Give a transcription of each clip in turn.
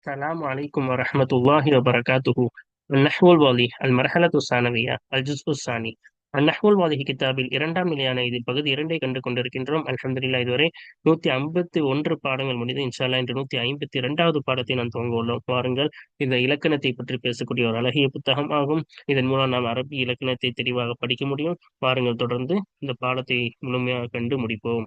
السلام عليكم ورحمة الله وبركاته النحو الواضح المرحلة الثانوية الجزء الثاني النحو الواضح கிதாபில் இரண்டாம் நிலையான இதில் பகுதி இரண்டை கண்டு கொண்டிருக்கின்றோம் அல்ஹம்துலில்லா இதுவரை நூத்தி ஐம்பத்தி ஒன்று பாடங்கள் முடிந்து இன்ஷால்லா இன்று நூத்தி ஐம்பத்தி இரண்டாவது பாடத்தை நாம் துவங்க உள்ளோம் பாருங்கள் இந்த இலக்கணத்தை பற்றி பேசக்கூடிய ஒரு அழகிய புத்தகம் ஆகும் இதன் மூலம் நாம் அரபி இலக்கணத்தை தெளிவாக படிக்க முடியும் பாருங்கள் தொடர்ந்து இந்த பாடத்தை முழுமையாக கண்டு முடிப்போம்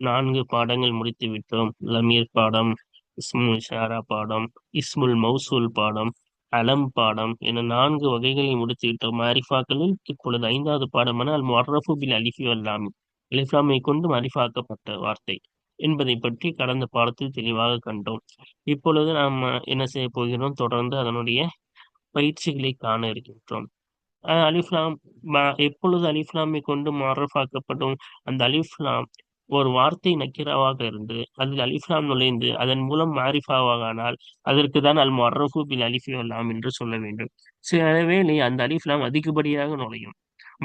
நான்கு பாடங்கள் முடித்து விட்டோம். லமீர் பாடம் இஸ்முல் ஷாரா பாடம் இஸ்முல் மௌசூல் பாடம் அலம் பாடம் என நான்கு வகைகளை முடித்து விட்டோம். மாரிஃபாக்களில் இப்பொழுது ஐந்தாவது பாடமான அல் முர்ரஃபு பில் அலிஃபி அல்லாமி அலிஃப்லாமை கொண்டு மாரிஃபாக்கப்பட்ட வார்த்தை என்பதை பற்றி கடந்த பாடத்தில் தெளிவாக கண்டோம். இப்பொழுது நாம் என்ன செய்ய போகிறோம்? தொடர்ந்து அதனுடைய பயிற்சிகளை காண இருக்கின்றோம். அலிஃப்லாம் எப்பொழுது அலிஃப்லாமை கொண்டு மாரஃபாக்கப்படும் அந்த அலிஃப்லாம் ஒரு வார்த்தை நக்கிராவாக இருந்து அதில் அலிஃப்லாம் நுழைந்து அதன் மூலம் மாரிஃபாவாக ஆனால் அதற்கு தான் அல் மர்ரஃபு பில் அலிஃபி என்று சொல்ல வேண்டும். சில வேளை அந்த அலிஃப்லாம் அதிகப்படியாக நுழையும்.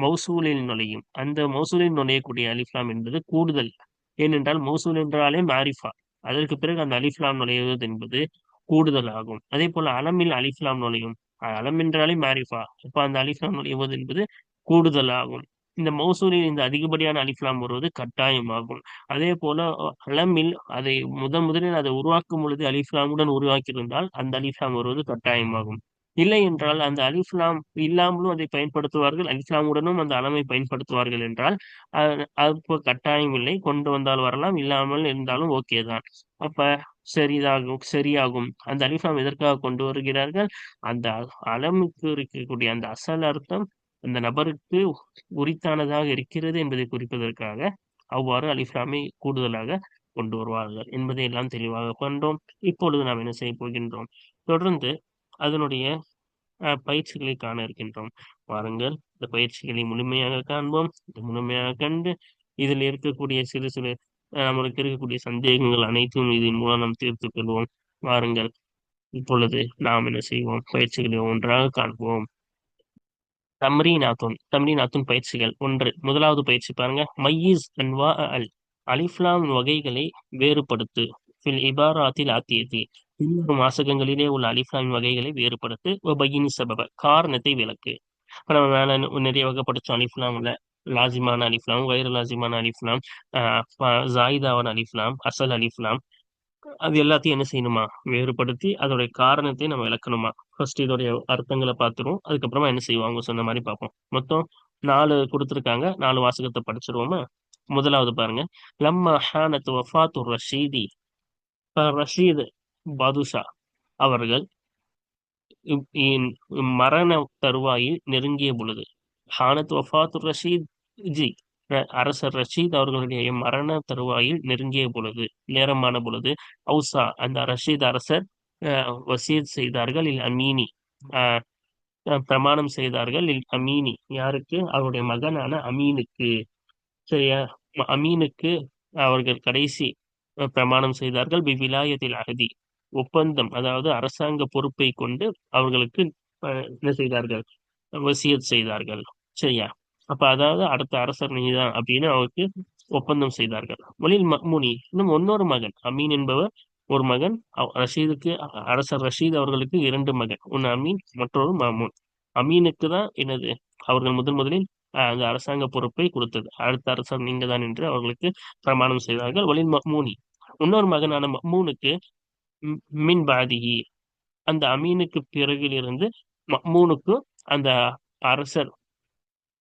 மௌசூலில் நுழையும். அந்த மௌசூலில் நுழையக்கூடிய அலிஃப்லாம் என்பது கூடுதல். ஏனென்றால் மௌசூல் என்றாலே மாரிஃபா. அதற்கு பிறகு அந்த அலிஃப்லாம் நுழைவது என்பது கூடுதல் ஆகும். அதே போல அலமில் அலிஃப்லாம் நுழையும். அலம் என்றாலே மாரிஃபா. இப்போ அந்த அலிஃப்லாம் நுழைவது என்பது கூடுதல் ஆகும். இந்த மௌசூலில் இந்த அதிகப்படியான அலிஃப்லாம் வருவது கட்டாயமாகும். அதே போல அலமில் அதை முதன் முதலில் அதை உருவாக்கும் பொழுது அலிஃப்லாமுடன் உருவாக்கியிருந்தால் அந்த அலிஃப்லாம் வருவது கட்டாயமாகும். இல்லை என்றால் அந்த அலிஃப்லாம் இல்லாமலும் அதை பயன்படுத்துவார்கள் அலிஃப்லாமுடனும் அந்த அலமை பயன்படுத்துவார்கள் என்றால் அப்போ கட்டாயம் இல்லை கொண்டு வந்தால் வரலாம் இல்லாமல் இருந்தாலும் ஓகே தான். அப்ப சரிதாகும் சரியாகும். அந்த அலிஃப்லாம் எதற்காக கொண்டு வருகிறார்கள்? அந்த அலமுக்கு இருக்கக்கூடிய அந்த அசல் அர்த்தம் அந்த நபருக்கு உரித்தானதாக இருக்கிறது என்பதை குறிப்பதற்காக அவ்வாறு அலிஃப்லாமை கூடுதலாக கொண்டு வருவார்கள் என்பதை எல்லாம் தெளிவாக கண்டோம். இப்பொழுது நாம் என்ன செய்ய போகின்றோம்? தொடர்ந்து அதனுடைய பயிற்சிகளை காண இருக்கின்றோம். வாருங்கள் இந்த பயிற்சிகளை முழுமையாக காண்போம். முழுமையாக கண்டு இதில் இருக்கக்கூடிய சிறு சிறு நம்மளுக்கு இருக்கக்கூடிய சந்தேகங்கள் அனைத்தும் இதன் மூலம் நாம் தீர்த்து கொள்வோம். வாருங்கள் இப்பொழுது நாம் என்ன செய்வோம்? பயிற்சிகளை ஒன்றாக காண்போம். தம்ரீனாத்துன் தம்ரீனாத்துன் பயிற்சிகள். ஒன்று முதலாவது பயிற்சி பாருங்க. மையீஸ் அன்வா அல் அலிஃப்லாம் வகைகளை வேறுபடுத்து ஃபில் இபாராத்தில் ஆத்தியத்தி. இன்னொரு வாசகங்களிலே உள்ள அலிஃப்லாம் வகைகளை வேறுபடுத்து பகினி சபப காரணத்தை விளக்கு. இப்போ நம்ம மேலே நிறைய வகை படித்தோம் அலிஃப்லாம்ல லாசிமான அலிஃப்லாம் வைர லாசிமான அலிஃப்லாம் ஜாயிதாவான அலிஃப்லாம் அசல் அலிஃப்லாம் அது எல்லாத்தையும் என்ன செய்யணுமா? வேறுபடுத்தி அதோடைய காரணத்தை நம்ம விளக்கணுமா? ஃபர்ஸ்ட் இதோடைய அர்த்தங்களை பார்த்துருவோம். அதுக்கப்புறமா என்ன செய்வோம்? அவங்க சொன்ன மாதிரி பார்ப்போம். மொத்தம் நாலு கொடுத்துருக்காங்க. நாலு வாசகத்தை படிச்சிருவோமா? முதலாவது பாருங்க. லம்மா ஹானத் வஃபாத்து ரஷீதி. ரஷீத் பாதுஷா அவர்கள் மரண தருவாயில் நெருங்கிய பொழுது. ஹானத் வஃபாத்து ரஷீத் ஜி அரசர் ரஷீத் அவர்களுடைய மரண தருவாயில் நெருங்கிய பொழுது நேரமான பொழுது அவுசா அந்த ரஷீத் அரசர் வசீத் செய்தார்கள். இல் அமீனி பிரமாணம் செய்தார்கள். இல் அமீனி யாருக்கு? அவருடைய மகனான அமீனுக்கு. சரியா? அமீனுக்கு அவர்கள் கடைசி பிரமாணம் செய்தார்கள். விவிலாயத்தில் அகதி ஒப்பந்தம் அதாவது அரசாங்க பொறுப்பை கொண்டு அவர்களுக்கு என்ன செய்தார்கள்? வசியத் செய்தார்கள். சரியா? அப்ப அதாவது அடுத்த அரசர் நீதான் அப்படின்னு அவருக்கு ஒப்பந்தம் செய்தார்கள். மொழியில் மக்முனி இன்னும் ஒன்னொரு மகன் அமீன் என்பவர் ஒரு மகன் ரஷீதுக்கு அரசர் ரஷீத் அவர்களுக்கு இரண்டு மகன் ஒன்னு அமீன் மற்றொரு மாமூன் அமீனுக்கு தான் என்னது? அவர்கள் முதன் முதலில் அந்த அரசாங்க பொறுப்பை கொடுத்தது. அடுத்த அரசர் நீங்க தான் என்று அவர்களுக்கு பிரமாணம் செய்தார்கள். ஒளில் மக்மூனி இன்னொரு மகனான மக்மூனுக்கு மின் பாதிகி. அந்த அமீனுக்கு பிறகிலிருந்து மக்மூனுக்கு அந்த அரசர்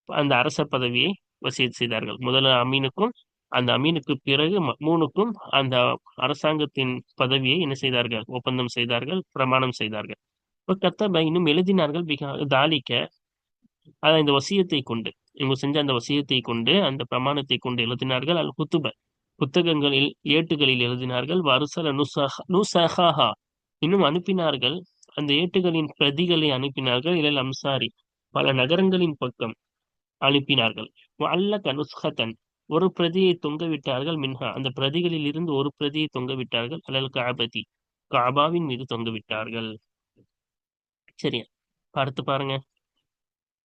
அந்த அரச பதவியை வசியத் செய்தார்கள். முதல்ல அமீனுக்கும் அந்த அமீனுக்கு பிறகு மூனுக்கும் அந்த அரசாங்கத்தின் பதவியை என்ன செய்தார்கள்? ஒப்பந்தம் செய்தார்கள் பிரமாணம் செய்தார்கள். கத்தப இன்னும் எழுதினார்கள் தாலிக்க. அதான் இந்த வசியத்தை கொண்டு இவங்க செஞ்ச அந்த வசியத்தை கொண்டு அந்த பிரமாணத்தை கொண்டு எழுதினார்கள். அல் குத்துப புத்தகங்களில் ஏட்டுகளில் எழுதினார்கள். வருசல நுசஹா இன்னும் அனுப்பினார்கள். அந்த ஏட்டுகளின் பிரதிகளை அனுப்பினார்கள். இலல் அம்சாரி. பல நகரங்களின் பக்கம். அனுப்பினார்கள். அல்ல நுஸ்ஹத்தன் ஒரு பிரதியை தொங்கவிட்டார்கள் மின்ஹா. அந்த பிரதிகளில் இருந்து ஒரு பிரதியை தொங்கவிட்டார்கள் அலல் காபதி. காபாவின் மீது தொங்கவிட்டார்கள். சரியா பார்த்து பாருங்க.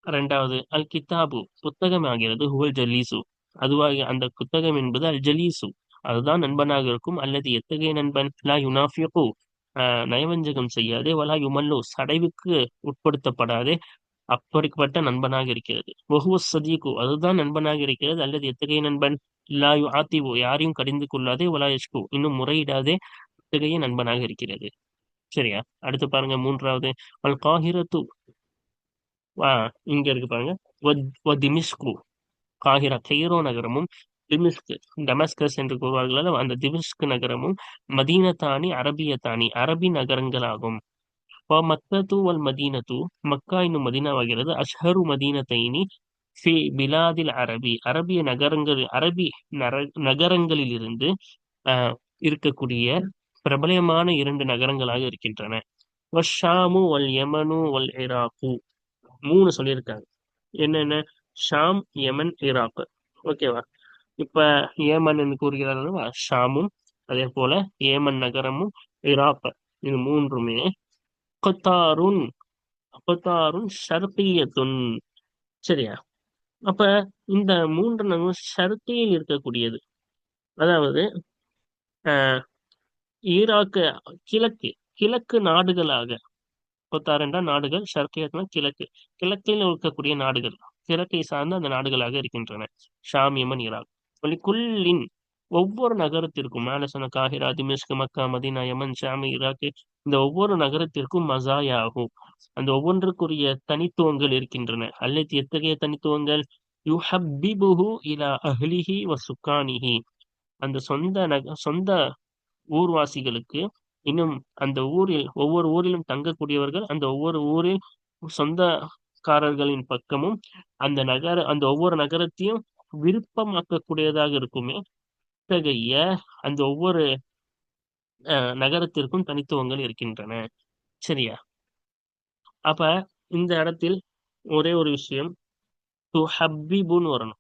ரெண்டாவது அல் கித்தாபு புத்தகம் ஆகிறது ஹுவல் ஜலீசு. அதுவாக அந்த புத்தகம் என்பது அல் ஜலீசு. அதுதான் நண்பனாக இருக்கும். அல்லது எத்தகைய நண்பன்? லா யுனாஃபியோ நயவஞ்சகம் செய்யாதே. வலா யுமல்லோ. சடைவுக்கு உட்படுத்தப்படாதே. அப்படிப்பட்ட நண்பனாக இருக்கிறது. ஒஹுவ சதீகு அதுதான் நண்பனாக இருக்கிறது. அல்லது எத்தகைய நண்பன்? இல்லாயு யு ஆத்திவு யாரையும் கடிந்து கொள்ளாதே வலா இன்னும் முறையிடாதே அத்தகைய நண்பனாக இருக்கிறது. சரியா? அடுத்து பாருங்க மூன்றாவது. அல் வா இங்க இருக்கு பாருங்க. திமிஸ்கு காகிரா கெய்ரோ நகரமும் திமிஸ்கு டமஸ்கஸ் என்று கூறுவார்கள் அந்த திமிஸ்க் நகரமும் மதீனத்தானி அரபியத்தானி அரபி நகரங்களாகும். மக்கத்து வல் மதீனத்து மக்கா இன்னும் மதீனாவாகிறது அஷ்ஹரு மதீனத்தைனி ஃபி பிலாதில் அரபி அரபிய நகரங்கள் அரபி நகரங்களில் இருந்து இருக்கக்கூடிய பிரபலமான இரண்டு நகரங்களாக இருக்கின்றன. ஷாமு வல் யமனு வல் இராக்கு. மூணு சொல்லியிருக்காங்க. என்னென்ன? ஷாம் யமன் ஈராக் ஓகேவா? இப்ப ஏமன் கூறுகிறார்கள் ஷாமும் அதே போல ஏமன் நகரமும் ஈராக் இது மூன்றுமே அப்பத்தாருன் கொத்தாருன் ஷர்த்தியத்துன் சரியா? அப்ப இந்த மூன்று நகரம் ஷர்த்தியில் இருக்கக்கூடியது. அதாவது ஈராக்கு கிழக்கு கிழக்கு நாடுகளாக. முப்பத்தாறு நாடுகள் ஷர்கியத்னா கிழக்கு. கிழக்கில் இருக்கக்கூடிய நாடுகள் கிழக்கை சார்ந்த அந்த நாடுகளாக இருக்கின்றன. ஷாம் யமன் ஈராக். குல்லின் ஒவ்வொரு நகரத்திற்கும் மேல சொன்ன காஹிரா திமிஷ்கு மக்கா மதினா யமன் ஷாம் ஈராக்கு இந்த ஒவ்வொரு நகரத்திற்கும் மசாயாகும் அந்த ஒவ்வொன்றுக்குரிய தனித்துவங்கள் இருக்கின்றன. அல்லது எத்தகைய தனித்துவங்கள்? யுஹப்பிபுஹு இலா அஹ்லிஹி வ சுக்கானிஹி. அந்த சொந்த நக சொந்த ஊர்வாசிகளுக்கு இன்னும் அந்த ஊரில் ஒவ்வொரு ஊரிலும் தங்கக்கூடியவர்கள் அந்த ஒவ்வொரு ஊரில் சொந்தக்காரர்களின் பக்கமும் அந்த நகர அந்த ஒவ்வொரு நகரத்தையும் விருப்பமாக்கக்கூடியதாக இருக்குமே. இத்தகைய அந்த ஒவ்வொரு நகரத்திற்கும் தனித்துவங்கள் இருக்கின்றன. சரியா? அப்ப இந்த இடத்தில் ஒரே ஒரு விஷயம். ஹப்பிபுன்னு வரணும்.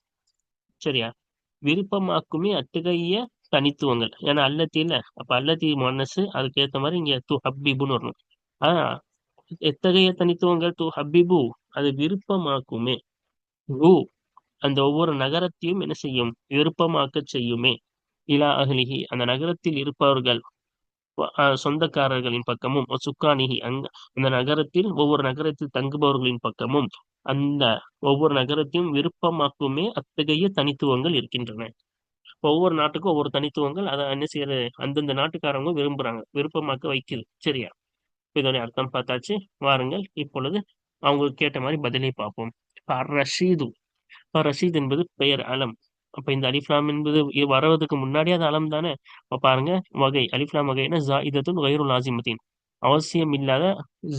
சரியா? விருப்பமாக்குமே அத்தகைய தனித்துவங்கள். ஏன்னா அல்லத்தி இல்ல. அப்ப அல்லத்தி மனசு அதுக்கேற்ற மாதிரி இங்க து ஹப்பிபுன்னு வரணும். ஆஹ் எத்தகைய தனித்துவங்கள்? து ஹப்பிபு அது விருப்பமாக்குமே. ரூ அந்த ஒவ்வொரு நகரத்தையும் என்ன செய்யும்? விருப்பமாக்க செய்யுமே. இலா அகலிகி அந்த நகரத்தில் இருப்பவர்கள் சொந்தக்காரர்களின் பக்கமும் சுக்கானிகி அங்க அந்த நகரத்தில் ஒவ்வொரு நகரத்தில் தங்குபவர்களின் பக்கமும் அந்த ஒவ்வொரு நகரத்தையும் விருப்பமாக்குமே அத்தகைய தனித்துவங்கள் இருக்கின்றன. ஒவ்வொரு நாட்டுக்கும் ஒவ்வொரு தனித்துவங்கள் அதை என்ன செய்யறது அந்தந்த நாட்டுக்காரங்க விரும்புறாங்க விருப்பமாக்க வைக்குது சரியா? இதோடைய அர்த்தம் பார்த்தாச்சு. வாருங்கள் இப்பொழுது அவங்களுக்கு கேட்ட மாதிரி பதிலை பார்ப்போம். ரஷீது. ரஷீத் என்பது பெயர் அலம். அப்ப இந்த அலிஃப்லாம் என்பது வரவதுக்கு முன்னாடி அது அலம் தானே? பாருங்க வகை அலிஃப்லாம் வகைன்னா ஜாயிதத்தும் வயிறு லாசிமத்தின். அவசியம் இல்லாத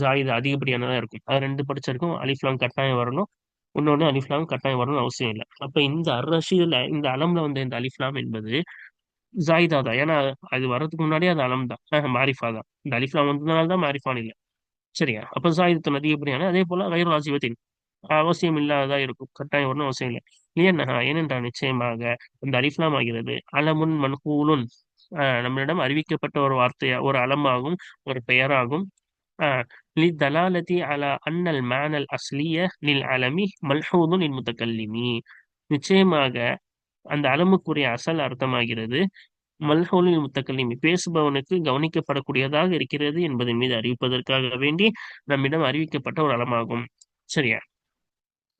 ஜாயிதா அதிகப்படியானதா இருக்கும். அது ரெண்டு படிச்சிருக்கும். அலிஃப்லாம் கட்டாயம் வரணும். இன்னொன்னு அலிஃப்லாம் கட்டாயம் வரணும்னு அவசியம் இல்லை. அப்ப இந்த அர்ரஷீதுல இந்த அலம்ல வந்த இந்த அலிஃப்லாம் என்பது ஜாயிதா தான். ஏன்னா அது வர்றதுக்கு முன்னாடியே அது அலம் தான். மாரிஃபா தான். இந்த அலிஃப்லாம் வந்ததுனால தான் மாரிஃபான் இல்லை. சரியா? அப்ப ஜாயிதத்தின் அதிகப்படியான அதே போல வயிறு ராஜிவத்தின் அவசியம் இல்லாததா இருக்கும். கட்டாயம் வரணும் அவசியம் இல்லை. லியன்னஹா ஏனென்றால் நிச்சயமாக அந்த அலிஃப்லாம் ஆகிறது அலமுன் மன்ஹூலுன் நம்மளிடம் அறிவிக்கப்பட்ட ஒரு வார்த்தையா ஒரு அலமாகும் ஒரு பெயராகும். லிதலாலதி அலா அன்னல் மேனல் அஸ்லிய நில் அலமி மல்ஹூதுன் இன் முத்தகல்லிமி. நிச்சயமாக அந்த அலமுக்குரிய அசல் அர்த்தமாகிறது மல்ஹோலின் முத்தக்கல்லிமி பேசுபவனுக்கு கவனிக்கப்படக்கூடியதாக இருக்கிறது என்பதன் மீது அறிவிப்பதற்காக வேண்டி நம்மிடம் அறிவிக்கப்பட்ட ஒரு அலமாகும். சரியா?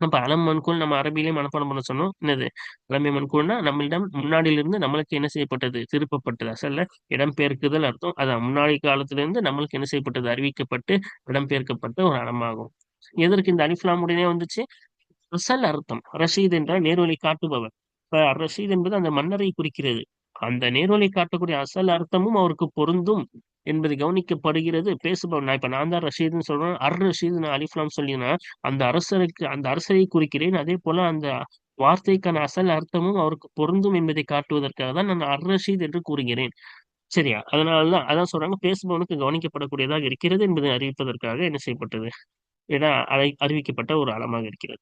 அப்ப அலம் மண்கூல் நம்ம அரபியிலே மனப்பாடம் பண்ண சொன்னோம். என்னது? அலமை மண்கூல்னா நம்மளிடம் முன்னாடியிலிருந்து நம்மளுக்கு என்ன செய்யப்பட்டது? திருப்பப்பட்டது? அசல்ல இடம்பெயர்க்குதல் அர்த்தம். அதான் முன்னாடி காலத்திலிருந்து நம்மளுக்கு என்ன செய்யப்பட்டது? அறிவிக்கப்பட்டு இடம்பெயர்க்கப்பட்ட ஒரு அலமாகும் எதற்கு இந்த அலிஃப்லாம் உடனே வந்துச்சு? அசல் அர்த்தம். ரஷீத் என்றால் நேர்வழி காட்டுபவர். இப்ப ரஷீத் என்பது அந்த மன்னரை குறிக்கிறது. அந்த நேர்வழி காட்டக்கூடிய அசல் அர்த்தமும் அவருக்கு பொருந்தும். என்பது கவனிக்கப்படுகிறது. பேசுபவன் நான் இப்ப நான் தான் ரஷீதுன்னு சொல்றேன். அர் ரஷீது நான் அலிஃப்லாம் சொல்லினா அந்த அரசருக்கு அந்த அரசரை குறிக்கிறேன். அதே போல அந்த வார்த்தைக்கான அசல் அர்த்தமும் அவருக்கு பொருந்தும் என்பதை காட்டுவதற்காக தான் நான் அர் ரஷீத் என்று கூறுகிறேன். சரியா? அதனாலதான் அதான் சொல்றாங்க. பேசுபவனுக்கு கவனிக்கப்படக்கூடியதாக இருக்கிறது என்பதை அறிவிப்பதற்காக என்ன செய்யப்பட்டது? என அறி அறிவிக்கப்பட்ட ஒரு அளமாக இருக்கிறது.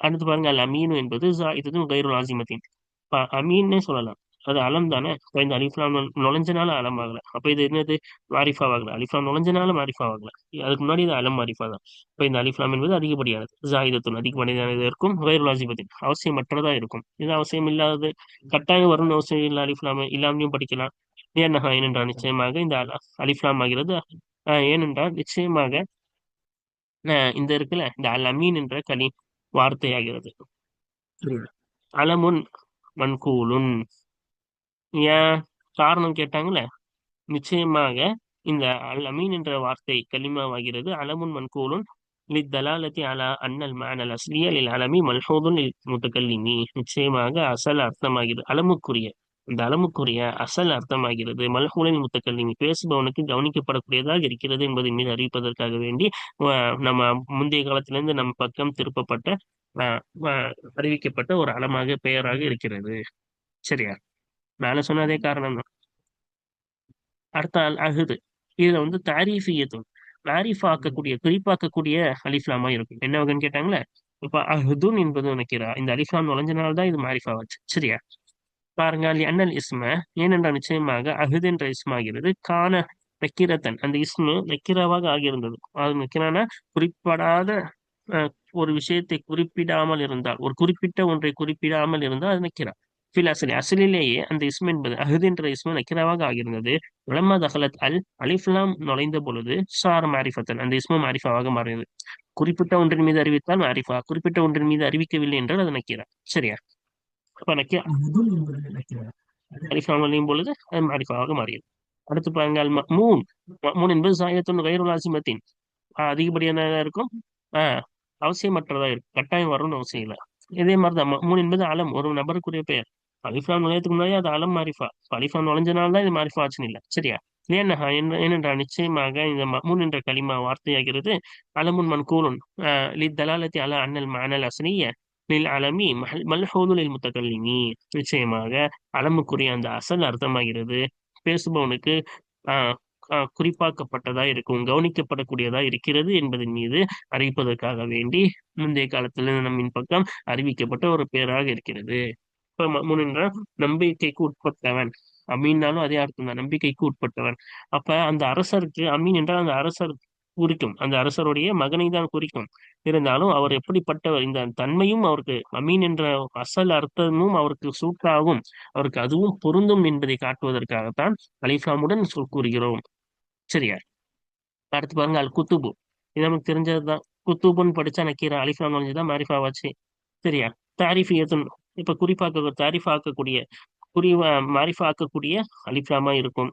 அடுத்து பாருங்க அல் அமீனு என்பது இதுவும் கைருல் ஆசிமத்தின். அமீன்னே சொல்லலாம். அது அலம் தானே? இப்ப இந்த அலிஃப்லாம் நுழைஞ்சனால அலம் ஆகல. அப்ப இது என்னது? மாரிஃபா ஆகல அலிஃப்லாம் நுழைஞ்சனால மாரிஃபா ஆகல அதுக்கு முன்னாடி இது அலம் மாரிஃபா தான். இப்ப இந்த அலிஃப்லாம் என்பது அதிகப்படியானது. ஜாயிதத்துன் அதிகப்படியானது இருக்கும். கைருல் ஆசிமத்தின் அவசியமற்றதா இருக்கும். இது அவசியம் இல்லாதது. கட்டாயம் வரும்னு அவசியம் இல்லை அலிஃப்லாம். இல்லாமையும் படிக்கலாம். ஏன்னஹா ஏனென்றால் நிச்சயமாக இந்த அலிஃப்லாம் ஆகிறது. ஏனென்றால் நிச்சயமாக இந்த இருக்குல்ல இந்த அல் அமீன் என்ற கனி வார்த்தையாகிறது. அலமுன் மன்கூலுன் ஏன் காரணம் கேட்டாங்களே? நிச்சயமாக இந்த அல் அமீன் என்ற வார்த்தை கலிமாவாகிறது அலமுன் மன்கூலுன் லித்தலாலத்தி அலா அன்னல் மானல் அஸ்லிய லில் அலமி மல்ஹூதுன் முத்தகல்லிமி. நிச்சயமாக அசல் அர்த்தமாகிறது. அலமுக்குரிய இந்த அலமுக்குரிய அசல் அர்த்தமாகிறது. மல்ஹூலின் முத்தக்கல்லிமி பேசுபவனுக்கு கவனிக்கப்படக்கூடியதாக இருக்கிறது என்பதை மீது அறிவிப்பதற்காக வேண்டி நம்ம முந்தைய காலத்திலிருந்து நம் பக்கம் திருப்பப்பட்ட அறிவிக்கப்பட்ட ஒரு அளமாக பெயராக இருக்கிறது. சரியா? மேல சொன்னதே காரணம் தான். அடுத்த அகுது இதுல வந்து தாரீஃபியத்தும் தாரீஃப் குறிப்பாக்கக்கூடிய அலிஃப்லாமா இருக்கும். என்ன வகைன்னு கேட்டாங்களே? இப்ப அஹுதுன் என்பது நினைக்கிறா இந்த அலிஃப்லாம் நுழைஞ்சனால்தான் இது மாரிஃபா வச்சு சரியா? பாருங்க அலி அண்ணல் இஸ்ம ஏனென்றால் நிச்சயமாக அஹுத் என்ற இஸ்மாகிறது கான நக்கிரத்தன் அந்த இஸ்மு நக்கிராவாக ஆகியிருந்தது. அது நக்கிரானா குறிப்பிடாத ஒரு விஷயத்தை குறிப்பிடாமல் இருந்தால் ஒரு குறிப்பிட்ட ஒன்றை குறிப்பிடாமல் இருந்தால் அது நக்கிறா ஃபில் அசலி அசலிலேயே அந்த இஸ்ம என்பது அஹுத் என்ற இஸ்ம நக்கிராவாக ஆகியிருந்தது. உலமா தஹலத் அல் அலிஃப்லாம் நுழைந்த பொழுது சார் மாரிஃபத்தன் அந்த இஸ்ம மாரிஃபாவாக மாறியது. குறிப்பிட்ட ஒன்றின் மீது அறிவித்தால் மாரிஃபா குறிப்பிட்ட ஒன்றின் மீது அறிவிக்கவில்லை என்றால் அது நக்கிரா? சரியா? அப்ப நக்கிரா? அலிஃப்லாம் நுழையும் பொழுது அது மாரிஃபாவாக மாறியது. அடுத்து பாருங்கள் மூன் மூன் என்பது சாயத்துன் கைருலாசிமத்தின் அதிகப்படியான இருக்கும்? ஆஹ் அவசியமற்றதா இருக்கு கட்டாயம் வரும்னு அவசியம் இல்லை. இதே மாதிரிதான். மூணு என்பது அலம் ஒரு நபருக்குரிய பெயர். அலிஃபா நுழையத்துக்கு முன்னாடி அது அலம் மாரிஃபா. அலிஃபா நுழைஞ்சனால்தான் இது மாரிஃபா ஆச்சுன்னு இல்லை. சரியா? ஏன்னா ஏனென்றால் நிச்சயமாக இந்த மமுன் என்ற களிமா வார்த்தையாகிறது அலமுன் மன்கூலுன். லி தலாலத்தி அல அண்ணல் மானல் அசனிய லில் அலமி மல் மல்ஹூதுலில் முத்தகல்லிமி. நிச்சயமாக அலமுக்குரிய அந்த அசல் அர்த்தமாகிறது. பேசுபவனுக்கு ஆஹ் குறிப்பாக்கப்பட்டதா இருக்கும் கவனிக்கப்படக்கூடியதா இருக்கிறது என்பதன் மீது அறிவிப்பதற்காக வேண்டி முந்தைய காலத்துல நம்மின் பக்கம் அறிவிக்கப்பட்ட ஒரு பேராக இருக்கிறது. இப்ப முன்னின்ற நம்பிக்கைக்கு உட்பட்டவன். அமீன்னாலும் அதே அர்த்தம் தான். நம்பிக்கைக்கு உட்பட்டவன். அப்ப அந்த அரசருக்கு அமீன் என்றால் அந்த அரசர் குறிக்கும். அந்த அரசருடைய மகனை தான் குறிக்கும். இருந்தாலும் அவர் எப்படிப்பட்டவர் இந்த தன்மையும் அவருக்கு அமீன் என்ற அசல் அர்த்தமும் அவருக்கு சூட்டாகும் அவருக்கு அதுவும் பொருந்தும் என்பதை காட்டுவதற்காகத்தான் அலிஃபாமுடன் கூறுகிறோம். சரியா? அடுத்து பாருங்க அல் குத்துபு. இது நமக்கு தெரிஞ்சதுதான். குத்துபுன்னு படிச்சா நக்கீரா அலிஃபா நுழைஞ்சுதான் மாரிஃபாவாச்சு. சரியா? தாரிஃபியத்துன் இப்ப குறிப்பாக்க தாரிஃபாக்கக்கூடிய குறி மாரிஃபாக்கக்கூடிய அலிஃபாமா இருக்கும்.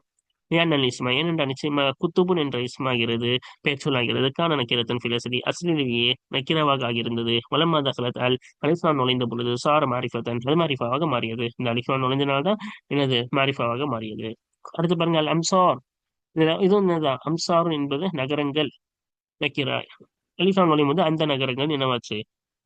ஏன் இஸ்மா ஏனென்றால் நிச்சயமாக குத்துபுன் என்ற இஸ்மாகிறது பேச்சொல்லாகிறது கான நக்கிரத்தன் பிலசதி அஸ்லிலேயே நக்கிரவாக ஆகியிருந்தது. வலமா தகலத் அல் அலிஃபா நுழைந்த பொழுது சார மாரிஃபத்தன் அது மாரிஃபாவாக மாறியது. இந்த அலிஃபா நுழைந்தனால்தான் எனது மாரிஃபாவாக மாறியது. அடுத்து பாருங்க அல் அம்சார் இதுவும் என்னதான் அம்சார் என்பது நகரங்கள் நக்கிரா. அலிஃபான் நுழையும் போது அந்த நகரங்கள் என்னவாச்சு?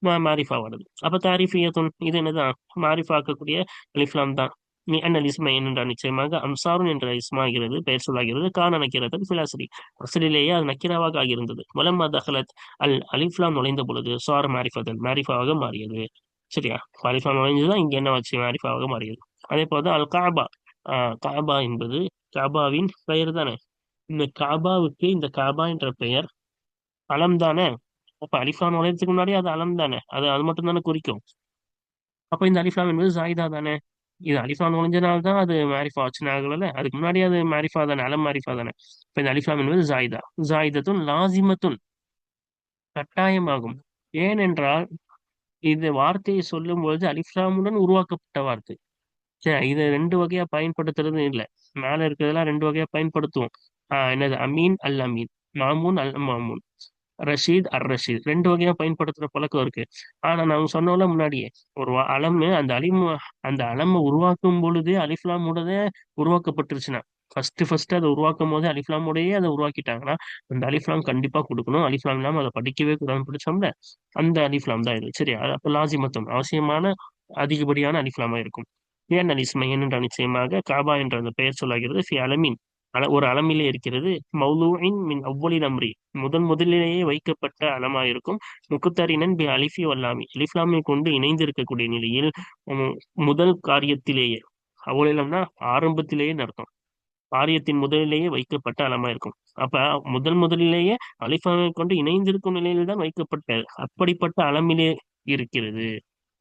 மாரிஃபா வருது. அப்ப தாரிஃபியத்துன் இது என்னதான் மாரிஃபாக்கக்கூடிய அலிஃப்லாம் தான். நீ அண்ணல் இஸ்மை என்னென்றா நிச்சயமாக? அம்சாருன் என்ற இஸ்மாகிறது பெயர் சொல்லாகிறது கான நக்கிரதன் பிலாசரி. அசலிலேயே அது நக்கிராவாக ஆகியிருந்தது. வலம்மா தஹலத் அல் அலிஃப்லாம் நுழைந்த பொழுது சார் மாரிஃபதன் மாரிஃபாவாக மாறியது. சரியா? மாரிஃபா நுழைஞ்சுதான் இங்க என்ன வச்சு மாரிஃபாவாக மாறியது. அதே போல அல் காபா. ஆஹ் காபா என்பது காபாவின் பெயர் தானே இந்த காபாவுக்கு இந்த காபா என்ற பெயர் அலம் தானே அப்ப அலிஃப்லாம் நுழையத்துக்கு முன்னாடி அது அலம் தானே? அது அது மட்டும் தானே குறிக்கும்? அப்ப இந்த அலிஃப்லாம் என்பது ஜாயிதா தானே? இது அலிஃபா நுழைஞ்சனால தான் அது மாரிஃபா ஆச்சுன்னு ஆகல அதுக்கு முன்னாடி அது மாரிஃபா தானே அலம் மாரிஃபா தானே? இப்போ இந்த அலிஃபாம் என்பது ஜாயிதா. ஜாயிதத்துன் லாசிமத்துன் கட்டாயமாகும். ஏனென்றால் இந்த வார்த்தையை சொல்லும் பொழுது அலிஃப்லாமுடன் உருவாக்கப்பட்ட வார்த்தை. சரி இதை ரெண்டு வகையா பயன்படுத்துறது இல்லை. மேல இருக்கிறதெல்லாம் ரெண்டு வகையா பயன்படுத்துவோம். ஆஹ் என்னது? அமீன் அல் அமீன் மாமூன் அல் மாமூன் ரஷீத் அர் ரஷீத். ரெண்டு வகையா பயன்படுத்துற பழக்கம் இருக்கு. ஆனா நாங்க சொன்னோம்ல முன்னாடியே ஒரு அலம்மு அந்த அலிம் அந்த அலமை உருவாக்கும் பொழுது அலிஃப்லாமோடதே உருவாக்கப்பட்டுருச்சுன்னா ஃபர்ஸ்ட் ஃபர்ஸ்ட் அதை உருவாக்கும் போதே அலிஃப்லாமோடயே அதை உருவாக்கிட்டாங்கன்னா அந்த அலிஃப்லாம் கண்டிப்பா கொடுக்கணும். அலிஃப்லாம் இல்லாம அதை படிக்கவே கூடாதுன்னு படிச்சோம்ல அந்த அலிஃப்லாம் தான் இது. சரி அப்ப லாசிமத்தம் அவசியமான அதிகப்படியான அலிஃப்லாமா இருக்கும். ஏன் அலிஸ்மை ஏனென்றால் நிச்சயமாக காபா என்ற அந்த பெயர் சொல்லாகிறது ஃபி அலமின். ஒரு அளமிலே இருக்கிறது. மௌலூஇன் மின் அவ்வளி அம்ரி. முதன் முதலிலேயே வைக்கப்பட்ட அளமாயிருக்கும் முக்குத்தரினன் பி அலிஃபி வல்லாமி. அலிஃப்லாமை கொண்டு இணைந்து இருக்கக்கூடிய நிலையில் முதல் காரியத்திலேயே அவ்வளிலம்னா ஆரம்பத்திலேயே நடத்தும் காரியத்தின் முதலிலேயே வைக்கப்பட்ட அளமா இருக்கும் அப்ப முதல் முதலிலேயே அலிஃபாமை கொண்டு இணைந்திருக்கும் நிலையில் தான் வைக்கப்பட்ட அப்படிப்பட்ட அளமிலே இருக்கிறது.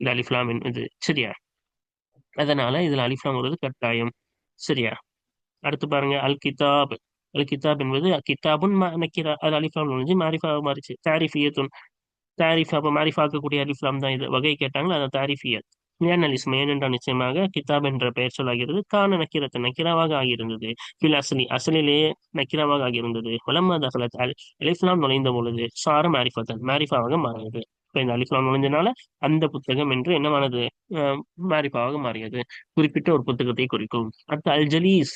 இந்த அலிஃப்லாம் என்பது சரியா? அதனால இதுல அலிஃப்லாம் வருவது கட்டாயம். சரியா? அடுத்து பாருங்க அல் கிதாப் அல் கிதாப் என்பது கிதாபுன் நக்கிரா அது அலிஃப்லாம் நுழைஞ்சு மாரிஃபா மாறிச்சு. தாரிஃபியத்துன். தாரிஃப் அப்போ மாரிஃபாக்கக்கூடிய அலிஃப்லாம் தான் இது. வகை கேட்டாங்களா? அது தாரிஃபியத். ஏன் ஏனென்றால் நிச்சயமாக கிதாப் என்ற பெயர் சொல்லாகிறது கான நக்கிரத்து நக்கிராவாக ஆகியிருந்தது. ஃபில் அசலி அசலிலேயே நக்கிராவாக ஆகியிருந்தது. வலம்மா தகலத் அல் அலிஃப்லாம் நுழைந்த பொழுது சார மாரிஃபத்தன் மாரிஃபாவாக மாறியது. இப்ப இந்த அலிஃப்லாம் நுழைஞ்சனால அந்த புத்தகம் என்று என்னவானது? மாரிஃபாவாக மாறியது. குறிப்பிட்ட ஒரு புத்தகத்தை குறிக்கும். அடுத்து அல் ஜலீஸ்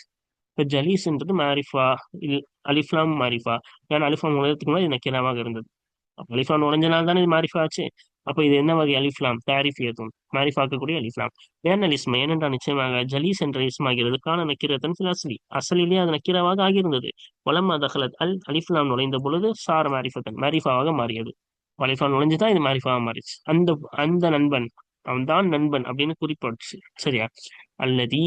இப்போ ஜலீஸ்ன்றது மாரிஃபா இல் அலிஃப்லாம் மாரிஃபா. ஏன்னா அலிஃபாம் நுழையத்துக்கு முன்னாடி இது நக்கிராவாக இருந்தது. அப்போ அலிஃபான் நுழைஞ்சனால தானே இது மாரிஃபா ஆச்சு. அப்போ இது என்ன வகை அலிஃப்லாம்? தாரிஃபியத்தும் மாரிஃபாக்கக்கூடிய அலிஃப்லாம். ஏன் அலிஸ்ம? ஏனென்றால் நிச்சயமாக ஜலீஸ் என்ற இஸ்மாகிறதுக்கான நக்கிரத்தன் ஃபில் அஸ்லி அசலிலே அது நக்கிராவாக ஆகியிருந்தது. வலம் அதகலத் அல் அலிஃப்லாம் நுழைந்த பொழுது சார் மாரிஃபத்தன் மாரிஃபாவாக மாறியது. அலிஃப்லாம் நுழைஞ்சுதான் இது மாரிஃபாவாக மாறிச்சு. அந்த அந்த நண்பன் அவன் தான் நண்பன் அப்படின்னு குறிப்பிடுச்சு சரியா? அல்லதி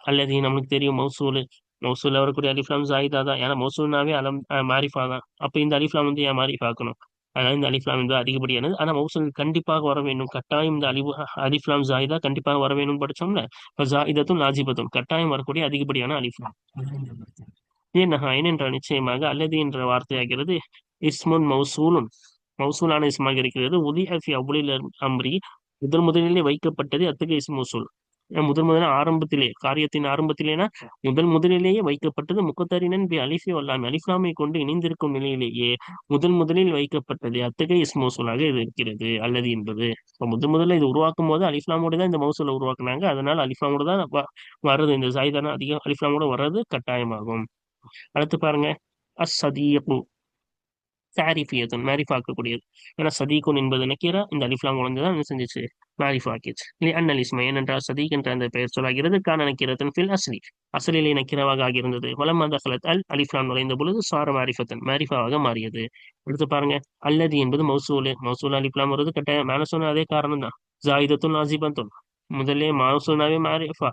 அல்லது நமக்கு தெரியும் மௌசூலு. மௌசூல் வரக்கூடிய அலிஃப்லாம் ஜாயிதா தான். ஏன்னா மௌசூல்னாவே அலம் மாரிஃபா தான் அப்போ இந்த அலிஃப்லாம் வந்து ஏன் மாரிஃபாக்கணும்? அதனால இந்த அலிஃப்லாம் வந்து அதிகப்படியானது. ஆனால் மௌசூல் கண்டிப்பாக வர வேண்டும். கட்டாயம் இந்த அலிபு அலிஃப்லாம் ஜாயிதா கண்டிப்பாக வர வேணும்னு படிச்சோம்ல ஜா ஜாயிதத்தும் லாஜிபத்தும் கட்டாயம் வரக்கூடிய அதிகப்படியான அலிஃப்லாம். ஏன்னா ஏனென்றால் நிச்சயமாக அல்லது என்ற வார்த்தையாகிறது இஸ்முன் மௌசூலும். மௌசூலான இஸ்மாக இருக்கிறது உதி ஃபி அவ்வளில் அம்ரி. முதல் முதலிலே வைக்கப்பட்டது அத்தகைய இஸ்மு மௌசூல் ஏன் முதல் முதல்ல ஆரம்பத்திலே காரியத்தின் ஆரம்பத்திலேனா முதல் முதலிலேயே வைக்கப்பட்டது முக்கத்தரினன் பி. அலிஃபி வல்லாம். அலிஃப்லாமை கொண்டு இணைந்திருக்கும் நிலையிலேயே முதல் முதலில் வைக்கப்பட்டது அத்தகைய இஸ்மு மௌசூலாக இது இருக்கிறது அல்லது என்பது. இப்ப முதல் முதல்ல இது உருவாக்கும் போது அலிஃப்லாமோட தான் இந்த மௌசூலை உருவாக்குனாங்க. அதனால அலிஃப்லாமோட தான் வர்றது இந்த ஜாயிதான அதிகம் அலிஃப்லாமோட வர்றது கட்டாயமாகும். அடுத்து பாருங்க. அஸ் சதீகு தாரிஃபியத்துன் மாரிஃபாக்கக்கூடியது. ஏன்னா சதீகுன் என்பது நக்கீரா இந்த அலிஃப்லாம் உழந்துதான் என்ன செஞ்சுச்சு? மாரிஃபாக்கிச்சு இல்லை அன்னல் ஏனென்றால் சதீக் என்ற அந்த பெயர் சொல்லாகிறது கான நக்கிரத்தன் ஃபில் அஸ்லி அசலிலே நக்கிரவாக ஆகியிருந்தது. வலம் தகலத் அல் அலிஃப்லாம் நுழைந்த பொழுது சார மாரிஃபத்தன் மாரிஃபாவாக மாறியது. அடுத்து பாருங்க. அல்லது என்பது மௌசூலு. மௌசூல் அலிஃப்லாம் வருது கட்டாயம் மேல சொன்ன அதே காரணம் தான் ஜாயிதத்துன் லாசிபத்துன் முதல்ல மௌசூல்னாவே மாரிஃபா.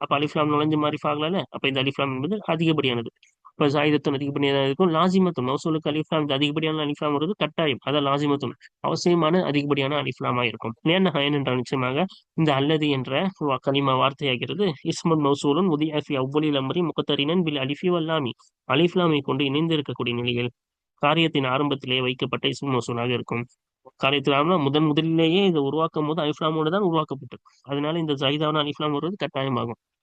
அப்ப அலிஃப்லாம் நுழைஞ்சு மாரிஃபாகல அப்ப இந்த அலிஃப்லாம் என்பது அதிகப்படியானது. இப்ப ஜாயிதத்துன் அதிகப்படியாக இருக்கும். லாசிமத்துன் மௌசூலுக்கு அலிஃப்லாம் அதிகப்படியான அலிஃப்லாம் வருது கட்டாயம். அதான் லாசிமத்துன் அவசியமான அதிகப்படியான அலிஃப்லாமா இருக்கும். ஏன் ஹயன் என்ற நிச்சயமாக இந்த அல்லது என்ற வா- கலிமா வார்த்தையாகிறது. இஸ்மத் மௌசூலுன் உதிய ஃபி அவ்வளில் முகத்தரினன் பில் அலிஃபி வல்லாமி அலிஃப்லாமை கொண்டு இணைந்து இருக்கக்கூடிய நிலையில் காரியத்தின் ஆரம்பத்திலேயே வைக்கப்பட்ட இஸ்மு மௌசூலாக இருக்கும். காரியத்தில் முதன் முதலிலேயே இதை உருவாக்கும் போது அலிஃப்லாமோடு தான் உருவாக்கப்பட்டது. அதனால இந்த ஜைதாவான அலிஃப்லாம் வருவது கட்டாயமாகும்.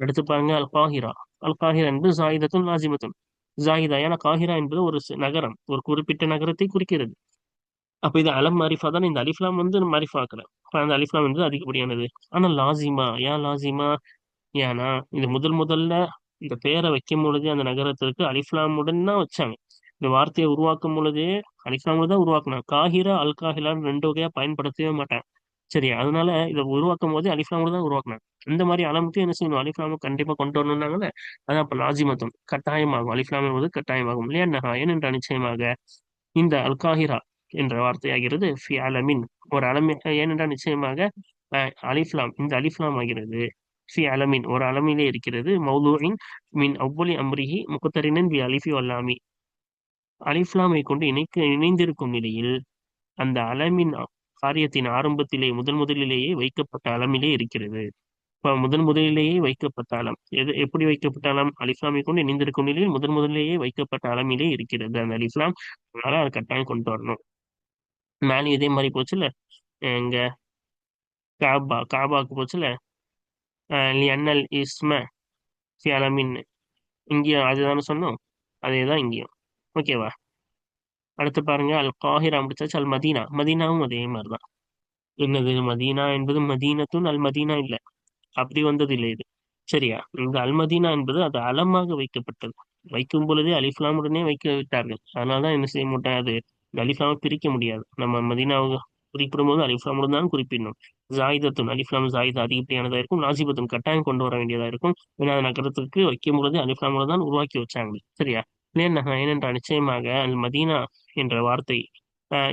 எடுத்து பாருங்க அல் காஹிரா அல் காஹிரா என்பது ஜாயிதத்தும் லாசிமத்துன் ஜாயிதா ஏன்னா காஹிரா என்பது ஒரு நகரம் ஒரு குறிப்பிட்ட நகரத்தை குறிக்கிறது. அப்ப இது அலம் மாரிஃபா தான்? இந்த அலிஃப்லாம் வந்து மாரிஃபாக்கல அந்த அலிஃப்லாம் வந்து அதிகப்படியானது. ஆனா லாசிமா ஏன் லாசிமா ஏன்னா இது முதல் முதல்ல இந்த பெயரை வைக்கும் பொழுதே அந்த நகரத்திற்கு அலிஃப்லாமுடன் தான் வச்சாங்க. இந்த வார்த்தையை உருவாக்கும் பொழுதே அலிஃப்லாமுடன் தான் உருவாக்கினாங்க. காஹிரா அல் காஹிலான்னு ரெண்டு வகையா பயன்படுத்தவே மாட்டாங்க. சரி அதனால இதை உருவாக்கும் போது அலிஃப்லாமோட தான் உருவாக்குனாங்க இந்த மாதிரி அலமுக்கு என்ன செய்யணும்? அலிஃப்லாமு கண்டிப்பா கொண்டு வரணும்னாங்கல்ல? அதான் அப்ப லாஜிமத்தம் கட்டாயமாகும். அலிஃப்லாம் என்பது கட்டாயமாகும். இல்லையா? ஏனென்ற நிச்சயமாக இந்த அல்காஹிரா என்ற வார்த்தையாகிறது. ஃபி அலமின். ஒரு அலமி ஏனென்றால் நிச்சயமாக அஹ், அலிஃப்லாம். இந்த அலிஃப்லாம் ஆகிறது. ஃபி அலமின். ஒரு அலமிலே இருக்கிறது. மௌலூஇன் மின் அவ்வொலி அம்ரிஹி முகத்தரினன் பி அலிஃபி வல்லாமி. அலிஃப்லாமை கொண்டு இணைக்க இணைந்திருக்கும் நிலையில் அந்த அலமின் காரியத்தின் ஆரம்பத்திலே முதன் முதலிலேயே வைக்கப்பட்ட அளமிலே இருக்கிறது. இப்போ முதன் முதலிலேயே வைக்கப்பட்ட அளம் எது எப்படி வைக்கப்பட்ட அளம் அலிஃப்லாமை கொண்டு இணைந்திருக்கும் நிலையில் முதன் முதலிலேயே வைக்கப்பட்ட அளமிலே இருக்கிறது அந்த அலிஃப்லாம் அதனால அது கட்டாயம் கொண்டு வரணும். மேலே இதே மாதிரி போச்சுல? எங்க? காபா காபாக்கு போச்சுல? அன்னல் இஸ்ம ஃபி அலமின்னு இங்கேயும் அதுதானே சொன்னோம்? அதே தான் இங்கேயும். ஓகேவா? அடுத்து பாருங்க அல் காஹிரா முடிச்சாச்சு அல் மதீனா மதீனாவும் அதே மாதிரிதான். என்னது மதீனா என்பது மதீனத்தும் அல் மதீனா இல்ல. அப்படி வந்தது இல்லை இது. சரியா? இந்த அல் மதீனா என்பது அது அலமாக வைக்கப்பட்டது. வைக்கும் பொழுதே அலிஃப்லாமுடனே வைக்க விட்டார்கள். அதனாலதான் என்ன செய்ய மாட்டேன் அது அலிஃப்லாமை பிரிக்க முடியாது. நம்ம மதீனாவுக்கு குறிப்பிடும் போது அலிஃப்லாமுடன் தான் குறிப்பிடணும். ஜாயிதத்தும் அலிஃப்லாம் ஜாயிதா அதிகப்படியானதாக இருக்கும். நாசிபத்துன் கட்டாயம் கொண்டு வர வேண்டியதா இருக்கும். ஏன்னா நகரத்துக்கு வைக்கும் பொழுது அலிஃப்லாமுடன் தான் உருவாக்கி வச்சாங்க. சரியா? ஏனென்றால் நிச்சயமாக அல் மதீனா என்ற வார்த்தை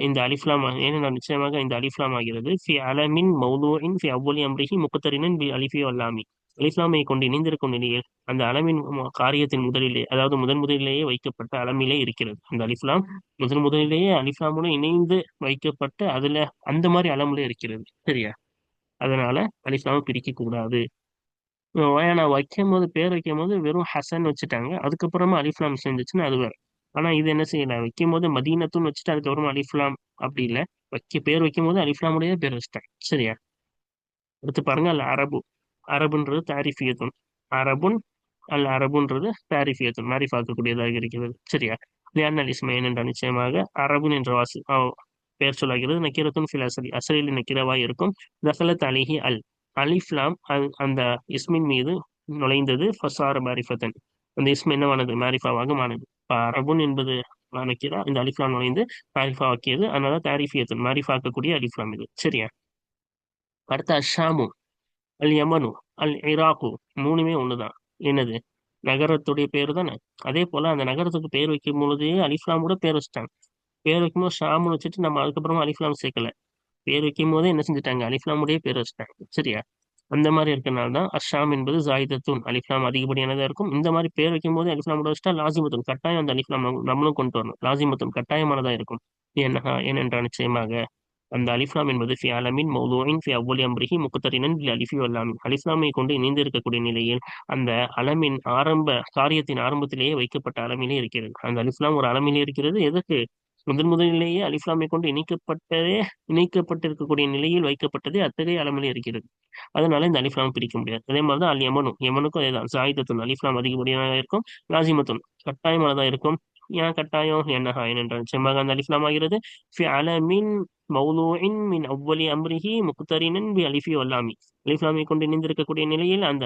இந்த அலிஃப்லாம் ஏனென்றால் நிச்சயமாக இந்த அலிஃப்லாம் ஆகிறது. ஃபி அலமின் மௌலூஇன் ஃபி அவ்வொலி அம்ரிஹி முக்கத்தரினன் பி அலிஃபி அல்லாமி அலிஃப்லாமை கொண்டு இணைந்திருக்கும் நிலையில் அந்த அளவின் காரியத்தின் முதலிலே அதாவது முதன் முதலிலேயே வைக்கப்பட்ட அளமிலே இருக்கிறது. அந்த அலிஃப்லாம் முதன் முதலிலேயே அலிஃப்லாமுடன் இணைந்து வைக்கப்பட்டு அதுல அந்த மாதிரி அளமுல இருக்கிறது. சரியா? அதனால அலிஃப்லாமை பிரிக்க கூடாது. ஏன்னா வைக்கும் போது பேர் வைக்கும் போது வெறும் ஹசன் வச்சுட்டாங்க. அதுக்கப்புறமா அலிஃப்லாம் செஞ்சுச்சுன்னா அது வேற. ஆனா இது என்ன செய்யல? வைக்கும் போது மதீனத்துன்னு வச்சுட்டு அதுக்கப்புறமா அலிஃப்லாம் அப்படி இல்லை. வைக்க பேர் வைக்கும் போது அலிஃப்லாமுடைய பேர் வச்சுட்டேன். சரியா? அடுத்து பாருங்க அல்ல அரபு. அரபுன்றது தாரிஃபியத்துன். அரபுன் அல் அரபுன்றது தாரிஃபியத்துன். மாரிஃபாக்கக்கூடியதாக இருக்கிறது. சரியா? லியான் இஸ்மை நிச்சயமாக அரபுன் என்ற வாசி பெயர் சொல்லாகிறது நக்கிரத்துன் ஃபில் அசலி. அசலில் இருக்கும். தசலத் அலிஹி அல். அலிஃப்லாம் அந்த இஸ்மின் மீது நுழைந்தது ஃபசார மாரிஃபத்தன். அந்த இஸ்ம் என்னவானது? மாரிஃபாவாக மானது. அரபுன் என்பது நக்கிரா இந்த அலிஃப்லாம் நுழைந்து தாரிஃபா ஆக்கியது. அதனால தாரிஃபியத்தன் மாரிஃபாக்கக்கூடிய அலிஃப்லாம் இது. சரியா? அடுத்த அஷாமு அல் யமனு அல் இராக்கு மூணுமே ஒண்ணுதான். என்னது? நகரத்துடைய பேர் தானே? அதே போல அந்த நகரத்துக்கு பேர் வைக்கும் பொழுதே அலிஃப்லாம் கூட பேர் வச்சுட்டாங்க. பேர் வைக்கும்போது ஷாம்னு வச்சுட்டு நம்ம அதுக்கப்புறமா அலிஃப்லாம் சேர்க்கல. பேர் வைக்கும் போதே என்ன செஞ்சுட்டாங்க? அலிஃப்லாமுடைய பேர் வச்சுட்டாங்க. சரியா? அந்த மாதிரி இருக்கிறனால தான் அஷாம் என்பது ஜாயிதத்துன் அலிஃப்லாம் அதிகப்படியானதாக இருக்கும். இந்த மாதிரி பேர் வைக்கும் போது அலிஃப்லாம் வச்சுட்டா லாசிமத்துன் கட்டாயம் அந்த அலிஃப்லாம் நம்மளும் கொண்டு வரணும். லாசிமத்துன் கட்டாயமானதாக இருக்கும். என்ன ஏனென்றால் நிச்சயமாக அந்த அலிஃப்லாம் என்பது ஃபி அலமின் மௌலூயின் ஃபி அவ்வளி அம்ரிஹி முக்கத்தரினன் அலிஃபி அல்லாமின் அலிஃப்லாமை கொண்டு இணைந்து இருக்கக்கூடிய நிலையில் அந்த அலமின் ஆரம்ப காரியத்தின் ஆரம்பத்திலேயே வைக்கப்பட்ட அலமிலே இருக்கிறது. அந்த அலிஃப்லாம் ஒரு அலமிலே இருக்கிறது. எதற்கு முதன் முதலிலேயே அலிஃப்லாமை கொண்டு இணைக்கப்பட்டதே இணைக்கப்பட்டிருக்கக்கூடிய நிலையில் வைக்கப்பட்டதே அத்தகைய அளமிலே இருக்கிறது. அதனால இந்த அலிஃப்லாம் பிரிக்க முடியாது. அதே மாதிரி தான் அல் யமனும். யமனுக்கும் அதேதான். சாயுதத்துன் அலிஃப்லாம் அதிகப்படியாக இருக்கும். லாசிமத்துன் கட்டாயமானதாக இருக்கும். ஏன் கட்டாயம்? என்ன என்றால் நிச்சயமாக அந்த அலிஃப்லாம் ஆகிறது ஃபி அலமின் மௌலூஇன் மின் அவ்வளி அம்ரிஹி முக்தரினன் பி அலிஃபி வல்லாமி. அலிஃப்லாமை கொண்டு இணைந்திருக்கக்கூடிய நிலையில் அந்த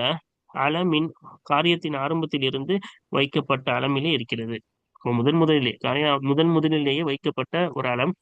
அலமின் காரியத்தின் ஆரம்பத்தில் இருந்து வைக்கப்பட்ட அலமிலே இருக்கிறது. முதன் முதலிலே முதன் முதலிலேயே வைக்கப்பட்ட ஒரு அலம்.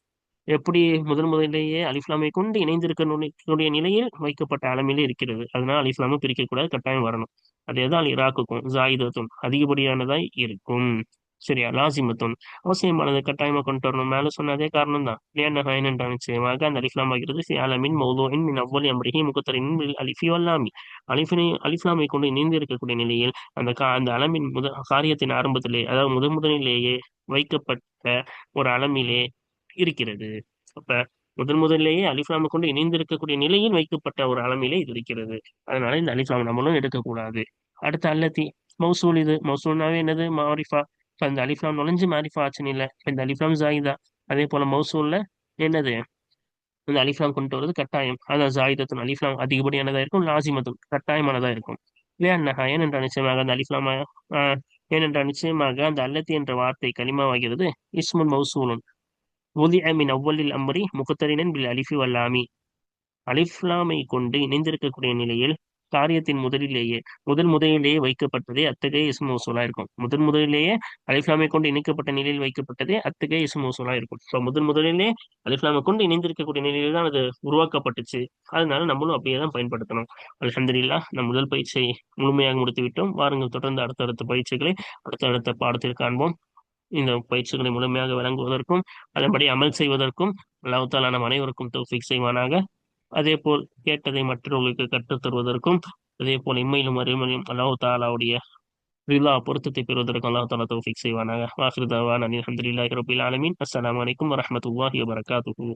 எப்படி முதன் முதலிலேயே அலிஃப்லாமை கொண்டு இணைந்திருக்கக்கூடிய நிலையில் வைக்கப்பட்ட அளமிலே இருக்கிறது. அதனால அலிஃப்லாமும் பிரிக்கக்கூடாது கட்டாயம் வரணும். அதேதான் இராக்குக்கும் ஜாயிதத்தும் அதிகப்படியானதாய் இருக்கும். சரியா லாசிமத்தும் அவசியமானது கட்டாயமா கொண்டு வரணும் மேல சொன்ன அதே காரணம் தான் லியன்னஹாயின் என்ற நிச்சயமாக அந்த அலிஃப்லாம் ஆகிறது சியாலமின் மௌலோயின் மின் அவ்வளி அம்ரிஹி முகத்தரின் அலிஃபி அல்லாமி அலிஃபினை அலிஃப்லாமை கொண்டு இணைந்து இருக்கக்கூடிய நிலையில் அந்த கா அந்த அலமின் முத காரியத்தின் ஆரம்பத்திலே அதாவது முதன் முதலிலேயே வைக்கப்பட்ட ஒரு அலமிலே இருக்கிறது அப்ப முதன் முதலிலேயே அலிஃப்லாமை கொண்டு இணைந்திருக்கக்கூடிய நிலையில் வைக்கப்பட்ட ஒரு அலமிலே இது இருக்கிறது அதனால இந்த அலிஃப்லாம் நம்மளும் எடுக்கக்கூடாது அடுத்த அல்லத்தி மௌசூல் இது மௌசூல்னாவே என்னது மாரிஃபா இப்போ இந்த அலிஃப்லாம் நுழைஞ்சு மாரிஃபா ஆச்சுன்னு இல்லை இப்போ இந்த அலிஃப்லாம் ஜாயிதா. அதே போல மௌசூல்ல என்னது? இந்த அலிஃப்லாம் கொண்டு வரது கட்டாயம். அதான் ஜாயிதத்தின் அலிஃப்லாம் அதிகப்படியானதாக இருக்கும் லாசிமத்தும் கட்டாயமானதாக இருக்கும். லியன்னஹா ஏனென்ற நிச்சயமாக அந்த அலிஃப்லாமா ஏனென்றால் நிச்சயமாக அந்த அல்லத்தி என்ற வார்த்தை கலிமாவாகிறது இஸ்முன் மௌசூலுன். ஒலி மின் அவ்வளில் அம்பரி முகத்தரினன் பில் அலிஃபி வல்லாமி. அலிஃப்லாமை கொண்டு இணைந்திருக்கக்கூடிய நிலையில் காரியத்தின் முதலிலேயே முதல் முதலிலேயே வைக்கப்பட்டதே அத்தகைய இஸ்மு மௌசூலா இருக்கும். முதன் முதலிலேயே அலிஃப்லாமை கொண்டு இணைக்கப்பட்ட நிலையில் வைக்கப்பட்டதே அத்தகைய இஸ்மு மௌசூலா இருக்கும். ஸோ முதன் முதலிலே அலிஃப்லாமை கொண்டு இணைந்திருக்கக்கூடிய நிலையில் தான் அது உருவாக்கப்பட்டுச்சு. அதனால நம்மளும் அப்படியே தான் பயன்படுத்தணும். அலமதுல்லா நம் முதல் பயிற்சியை முழுமையாக முடித்து விட்டோம் வாருங்கள் தொடர்ந்து அடுத்தடுத்த பயிற்சிகளை அடுத்தடுத்த பாடத்தில் காண்போம். இந்த பயிற்சிகளை முழுமையாக வழங்குவதற்கும் அதன்படி அமல் செய்வதற்கும் அல்லாஹாலா நம் அனைவருக்கும் தௌஃபிக் செய்வானாக. அதே போல் கேட்டதை மற்றவர்களுக்கு கற்றுத் தருவதற்கும் அதே போல் இம்மையிலும் அருமையிலும் அல்லாஹ் தாலாவுடைய ரிலா பொருத்தத்தை பெறுவதற்கு அல்லாஹ் தாலா தௌஃபிக் செய்வானாக. வாஹிருதாவான் அலி அஹமதுல்லாஹி ரபில் ஆலமின். அஸ்லாம் வலைக்கம் வரமத்துல்லாஹி வபரகாத்துஹூ.